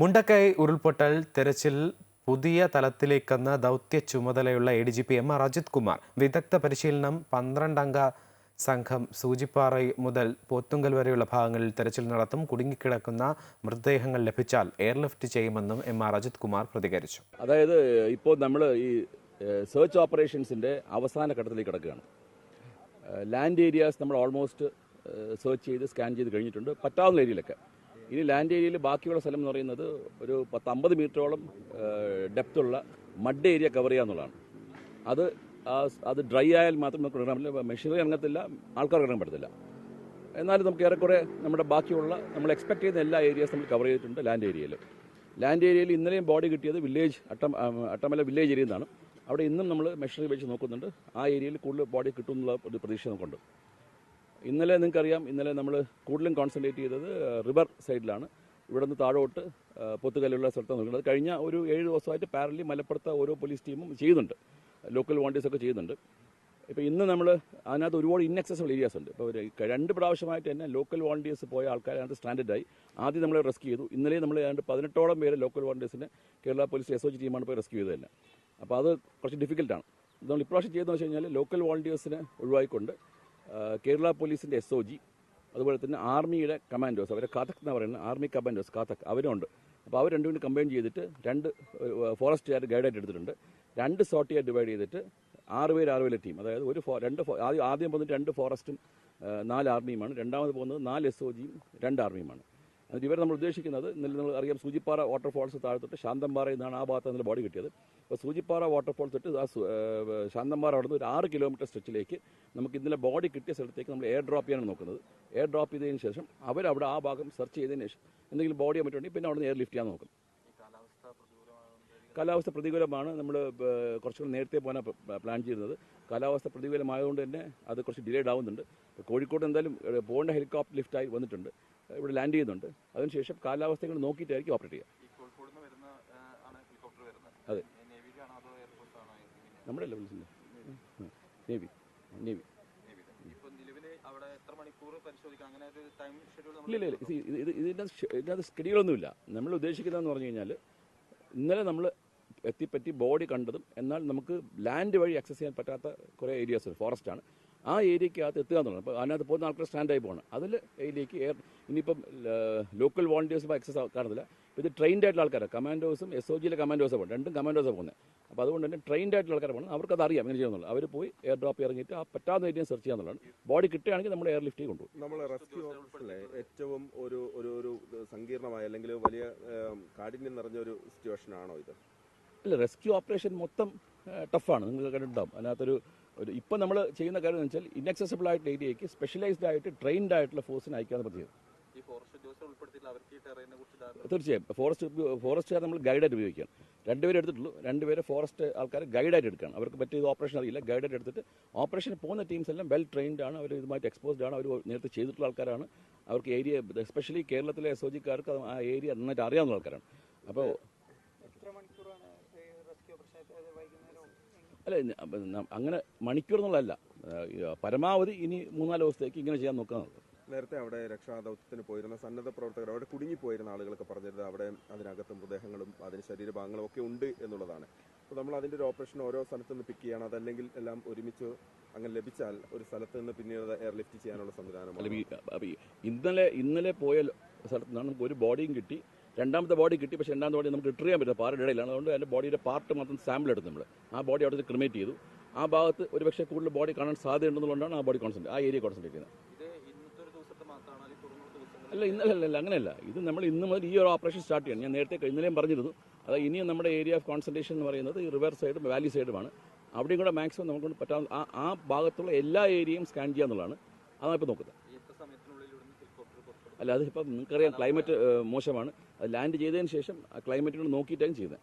മുണ്ടക്കൈ ഉരുൾപൊട്ടൽ തെരച്ചിൽ പുതിയ തലത്തിലേക്കെന്ന ദൗത്യ ചുമതലയുള്ള A D G P M R Ajith Kumar. വിദഗ്ധ പരിശീലനം പന്ത്രണ്ടംഗ സംഘം സൂചിപ്പാറ മുതൽ പോത്തുങ്കൽ വരെയുള്ള ഭാഗങ്ങളിൽ തെരച്ചിൽ നടത്തും. കുടുങ്ങിക്കിടക്കുന്ന മൃതദേഹങ്ങൾ ലഭിച്ചാൽ എയർലിഫ്റ്റ് ചെയ്യുമെന്നും എം ആർ അജിത് കുമാർ പ്രതികരിച്ചു. അതായത് ഇപ്പോൾ നമ്മൾ ഈ സെർച്ച് ഓപ്പറേഷൻസിന്റെ അവസാന ഘട്ടത്തിലേക്ക് കിടക്കുകയാണ്. ലാൻഡ് ഏരിയാസ് നമ്മൾ ഓൾമോസ്റ്റ് സെർച്ച് ചെയ്ത് സ്കാൻ ചെയ്ത് കഴിഞ്ഞിട്ടുണ്ട്. പറ്റാവുന്ന ഏരിയയിലൊക്കെ ഇനി ലാൻഡ് ഏരിയയിൽ ബാക്കിയുള്ള സ്ഥലം എന്ന് പറയുന്നത് ഒരു പത്ത് അമ്പത് മീറ്ററോളം ഡെപ്തുള്ള മഡ് ഏരിയ കവർ ചെയ്യുക എന്നുള്ളതാണ്. അത് അത് ഡ്രൈ ആയാൽ മാത്രം നമുക്ക് ഇറങ്ങാൻ പറ്റില്ല. മെഷീനറി ഇറങ്ങത്തില്ല ആൾക്കാർ ഇറങ്ങാൻ പറ്റത്തില്ല എന്നാലും നമുക്ക് ഏറെക്കുറെ നമ്മുടെ ബാക്കിയുള്ള നമ്മൾ എക്സ്പെക്ട് ചെയ്യുന്ന എല്ലാ ഏരിയാസ് നമ്മൾ കവർ ചെയ്തിട്ടുണ്ട് ലാൻഡ് ഏരിയയിൽ ലാൻഡ് ഏരിയയിൽ ഇന്നലെയും ബോഡി കിട്ടിയത് വില്ലേജ് അട്ടം അട്ടമല വില്ലേജ് ഏരിയയിൽ നിന്നാണ് അവിടെ ഇന്നും നമ്മൾ മെഷീനറി വെച്ച് നോക്കുന്നുണ്ട്. ആ ഏരിയയിൽ കൂടുതൽ ബോഡി കിട്ടുമെന്നുള്ള ഒരു പ്രതീക്ഷ നമുക്കുണ്ട്. ഇന്നലെ നിങ്ങൾക്കറിയാം ഇന്നലെ നമ്മൾ കൂടുതലും കോൺസെൻട്രേറ്റ് ചെയ്തത് റിവർ സൈഡിലാണ് ഇവിടുന്ന് താഴോട്ട് പൊത്തുകല്ലുള്ള സ്ഥലത്താണ് നോക്കുന്നത് കഴിഞ്ഞ ഒരു ഏഴ് ദിവസമായിട്ട് പാരലി മലപ്പുറത്തെ ഓരോ പോലീസ് ടീമും ചെയ്യുന്നുണ്ട്. ലോക്കൽ വോണ്ടീസൊക്കെ ഒക്കെ ചെയ്യുന്നുണ്ട്. ഇപ്പോൾ ഇന്ന് നമ്മൾ അതിനകത്ത് ഒരുപാട് ഇൻഅക്സസിബിൾ ഏരിയാസ് ഉണ്ട്. ഇപ്പോൾ രണ്ട് പ്രാവശ്യമായിട്ട് തന്നെ ലോക്കൽ വോളണ്ടിയേഴ്സ് പോയ ആൾക്കാർ അതിനകത്ത് സ്റ്റാൻഡേർഡായി ആദ്യം നമ്മൾ റെസ്ക്യൂ ചെയ്തു. ഇന്നലെ നമ്മൾ ഏതാണ്ട് പതിനെട്ടോളം പേര് local വോളണ്ടിയേഴ്സിനെ Kerala police S O G ടീമാണ് പോയി റെസ്ക്യൂ ചെയ്തത് തന്നെ. അപ്പോൾ അത് കുറച്ച് ഡിഫിക്കൽട്ടാണ് നമ്മൾ ഇപ്രാവശ്യം ചെയ്തതെന്ന് വെച്ച് കഴിഞ്ഞാൽ ലോക്കൽ വോളണ്ടിയേഴ്സിനെ ഒഴിവായിക്കൊണ്ട് ആ, കേരള പോലീസിന്റെ എസ് ഒ ജി അതുപോലെ തന്നെ ആർമിയുടെ കമാൻഡോസ് അവരെ കാതക് എന്ന് പറയുന്നത് ആർമി കമാൻഡോസ് കാതക് അവരുണ്ട്. അപ്പോൾ അവർ രണ്ടും കൂടി കമ്പൈൻ ചെയ്തിട്ട് രണ്ട് ഫോറസ്റ്റുകാർ ഗൈഡായിട്ട് എടുത്തിട്ടുണ്ട്. രണ്ട് സോട്ടിയായി ഡിവൈഡ് ചെയ്തിട്ട് ആറ് പേര് ആറ് പേരെ ടീം അതായത് ഒരു ഫോ- രണ്ട് ആദ്യം ആദ്യം പോകുന്നത് രണ്ട് ഫോറസ്റ്റും നാല് ആർമിയുമാണ് രണ്ടാമത് പോകുന്നത് നാല് എസ് ഒ ജിയും രണ്ട് ആർമിയുമാണ് ഇവർ നമ്മൾ ഉദ്ദേശിക്കുന്നത് ഇന്നലെ നമ്മൾ അറിയാം സൂചിപ്പാറ വാട്ടർഫോൾസ് താഴത്തോട്ട് ശാന്തമ്പാറ എന്നാണ് ആ ഭാഗത്ത് നിന്ന് ബോഡി കിട്ടിയത്. അപ്പോൾ സൂചിപ്പാറ വാട്ടർഫോൾ തൊട്ട് ആ ശാന്തമ്പാറ അവിടെ നിന്ന് ഒരു ആറ് കിലോമീറ്റർ സ്ട്രെച്ചിലേക്ക് നമുക്ക് ഇന്നലെ ബോഡി കിട്ടിയ സ്ഥലത്തേക്ക് നമ്മൾ എയർ ഡ്രോപ്പ് ചെയ്യാനാണ് നോക്കുന്നത്. എയർ ഡ്രോപ്പ് ചെയ്തതിന് ശേഷം അവരവിടെ ആ ഭാഗം സെർച്ച് ചെയ്തതിന് ശേഷം എന്തെങ്കിലും ബോഡി പറ്റുണ്ടെങ്കിൽ പിന്നെ അവിടെ നിന്ന് എയർ ലിഫ്റ്റ് ചെയ്യാൻ നോക്കും. കാലാവസ്ഥ പ്രതികൂലമാണ് നമ്മൾ കുറച്ചുകൂടി നേരത്തെ പോകാൻ പ്ലാൻ ചെയ്യുന്നത് കാലാവസ്ഥ പ്രതികൂലമായതുകൊണ്ട് തന്നെ അത് കുറച്ച് ഡിലേഡ് ആവുന്നുണ്ട്. കോഴിക്കോട് എന്തായാലും പോകേണ്ട ഹെലികോപ്റ്റർ ലിഫ്റ്റായി വന്നിട്ടുണ്ട്. ഇവിടെ ലാൻഡ് ചെയ്യുന്നുണ്ട്. അതിനുശേഷം കാലാവസ്ഥകൾ നോക്കിയിട്ടായിരിക്കും ഓപ്പറേറ്റ് ചെയ്യുക. അതെ. നമ്മുടെ ലെവൽസിന്റെ നേവി. നേവി. ഇല്ല ഇല്ല ഇത് ഇത് ഇത് ഇതിന്റെ ഇതിനകത്ത് സ്കെഡ്യൂളൊന്നുമില്ല നമ്മൾ ഉദ്ദേശിക്കുന്നതെന്ന് പറഞ്ഞു കഴിഞ്ഞാൽ ഇന്നലെ നമ്മൾ എത്തിപ്പറ്റി ബോഡി കണ്ടതും എന്നാൽ നമുക്ക് ലാൻഡ് വഴി ആക്സസ് ചെയ്യാൻ പറ്റാത്ത കുറേ ഏരിയാസ് ഫോറസ്റ്റാണ് ആ ഏരിയക്കകത്ത് എത്തുക എന്നുള്ളത്. അപ്പോൾ അതിനകത്ത് പോകുന്ന ആൾക്കാർ സ്റ്റാൻഡായി പോകണം അതിൽ ഏരിയക്ക് എയർ ഇനിയിപ്പം ലോക്കൽ വോളണ്ടിയേഴ്സ് ആക്സസ് കാണത്തില്ല ഇത് ട്രെയിൻഡ് ആയിട്ടുള്ള ആൾക്കാരാണ് കമാൻഡോസും എസ് ഒ ജിയിലെ കമാൻഡോസാണ് പോകുന്നത്. രണ്ടും കമാൻഡോസാണ് പോകുന്നത്. അപ്പോൾ അതുകൊണ്ട് തന്നെ ട്രെയിൻഡ് ആയിട്ടുള്ള ആൾക്കാർ പോകണം അവർക്ക് അറിയാം എങ്ങനെ ചെയ്യുന്നുള്ളൂ അവർ പോയി എയർ ഡ്രോപ്പ് ഇറങ്ങിയിട്ട് ആ പറ്റാവുന്ന ഏരിയ സെർച്ച് ചെയ്യാന്നുള്ളതാണ് ബോഡി കിട്ടുകയാണെങ്കിൽ നമ്മൾ എയർ ലിഫ്റ്റ് കൊണ്ടുപോകും. നമ്മൾ റെസ്ക്യൂ ഓപ്പറേഷനിലെ ഏറ്റവും ഒരു ഒരു ഒരു സങ്കീർണമായ അല്ലെങ്കിൽ വലിയ കാഠിന്യം നിറഞ്ഞ ഒരു സിറ്റുവേഷൻ ആണോ ഇത്? അല്ല റെസ്ക്യൂ ഓപ്പറേഷൻ മൊത്തം ടഫാണ് നിങ്ങൾ കണ്ടിട്ടുണ്ടാവും അതിനകത്തൊരു ഒരു ഇപ്പം നമ്മൾ ചെയ്യുന്ന കാര്യം എന്ന് വെച്ചാൽ ഇൻഅക്സസിബിൾ ആയിട്ട് ഏരിയയ്ക്ക് സ്പെഷ്യലൈസ്ഡ് ആയിട്ട് ട്രെയിൻഡ് ആയിട്ടുള്ള ഫോഴ്സിനെ അയക്കാന്ന് ധാരണ തീർച്ചയായും. ഫോറസ്റ്റ് ഫോറസ്റ്റുകാർ നമ്മൾ ഗൈഡായിട്ട് ഉപയോഗിക്കുകയാണ്. രണ്ടുപേരെ എടുത്തിട്ടുള്ളൂ. രണ്ടുപേരെ ഫോറസ്റ്റ് ആൾക്കാർ ഗൈഡായിട്ട് എടുക്കുകയാണ്. അവർക്ക് പറ്റിയ ഓപ്പറേഷൻ അറിയില്ല. ഗൈഡായിട്ട് എടുത്തിട്ട് ഓപ്പറേഷൻ പോകുന്ന ടീംസ് എല്ലാം വെൽ ട്രെയിൻഡ് ആണ്. അവർ ഇതുമായിട്ട് എക്സ്പോസ്ഡ് ആണ്. അവർ നേരത്തെ ചെയ്തിട്ടുള്ള ആൾക്കാരാണ്. അവർക്ക് ഏരിയ എസ്പെഷ്യലി കേരളത്തിലെ എസ് ഒ ജിക്കാർക്ക് ആ ഏരിയ നന്നായിട്ട് അറിയാവുന്ന ആൾക്കാരാണ്. അപ്പോൾ അല്ല അങ്ങനെ മണിക്കൂർ എന്നുള്ളതല്ല. പരമാവധി ഇനി മൂന്നാൽ ദിവസത്തേക്ക് ഇങ്ങനെ ചെയ്യാൻ നോക്കാന്നുള്ളത് നേരത്തെ അവിടെ രക്ഷാദൗത്യത്തിന് പോയിരുന്ന സന്നദ്ധ പ്രവർത്തകർ അവിടെ കുടുങ്ങിപ്പോയിരുന്ന ആളുകളൊക്കെ പറഞ്ഞിരുന്നത് അവിടെ അതിനകത്ത് മൃതദേഹങ്ങളും അതിന് ശരീരഭാഗങ്ങളും ഒക്കെ ഉണ്ട് എന്നുള്ളതാണ്. അപ്പോൾ നമ്മൾ അതിന്റെ ഒരു ഓപ്പറേഷൻ ഓരോ സ്ഥലത്ത് നിന്ന് പിക്ക് ചെയ്യണം. അതല്ലെങ്കിൽ എല്ലാം ഒരുമിച്ച് അങ്ങനെ ലഭിച്ചാൽ ഒരു സ്ഥലത്ത് നിന്ന് പിന്നീട് എയർലിഫ്റ്റ് ചെയ്യാനുള്ള സംവിധാനം ഇന്നലെ ഇന്നലെ പോയ സ്ഥലത്ത് നിന്നാണ് ഒരു ബോഡിയും കിട്ടി. രണ്ടാമത്തെ ബോഡി കിട്ടി പക്ഷേ രണ്ടാമത്തെ ബോഡി നമുക്ക് റിട്ടർ ചെയ്യാൻ പറ്റില്ല പാറയുടെ ഇടയിലാണ്. അതുകൊണ്ട് അതിന്റെ ബോഡിയുടെ പാർട്ട് മാത്രം സാമ്പിൾ എടുത്തു നമ്മൾ ആ ബോഡി അവിടെ ക്രിമേറ്റ് ചെയ്തു. ആ ഭാഗത്ത് ഒരു പക്ഷേ കൂടുതൽ ബോഡി കാണാൻ സാധ്യതയുണ്ടെന്നുള്ളതാണ് ആ ബോഡി കോൺസെൻട്രേറ്റ് ആ ഏരിയ കോൺസെൻട്രേറ്റ് ചെയ്യുന്നത്. അല്ല ഇന്നലെ അല്ല അങ്ങനെയല്ല. ഇത് നമ്മൾ ഇന്ന് മുതൽ ഈ ഒരു ഓപ്പറേഷൻ സ്റ്റാർട്ട് ചെയ്യണം. ഞാൻ നേരത്തെ ഇന്നലെയും പറഞ്ഞിരുന്നു. അത് ഇനിയും നമ്മുടെ ഏരിയ ഓഫ് കോൺസെൻട്രേഷൻ എന്ന് പറയുന്നത് ഈ റിവർ സൈഡും വാലി സൈഡുമാണ് അവിടെയും കൂടെ മാക്സിമം നമുക്ക് പറ്റാവുന്ന ആ ആ ഭാഗത്തുള്ള എല്ലാ ഏരിയയും സ്കാൻ ചെയ്യുക എന്നുള്ളതാണ് അതാണ് ഇപ്പോൾ നോക്കുന്നത് ഈ എത്ര സമയത്തിനുള്ളിൽ ഇവിടുന്ന് ഹെലികോപ്റ്റർ ഇപ്പം നിങ്ങൾക്കറിയാം ക്ലൈമറ്റ് മോശമാണ്. അത് ലാൻഡ് ചെയ്തതിന് ശേഷം ക്ലൈമറ്റിനോട് നോക്കിയിട്ടാണ് ചെയ്യുന്നത്.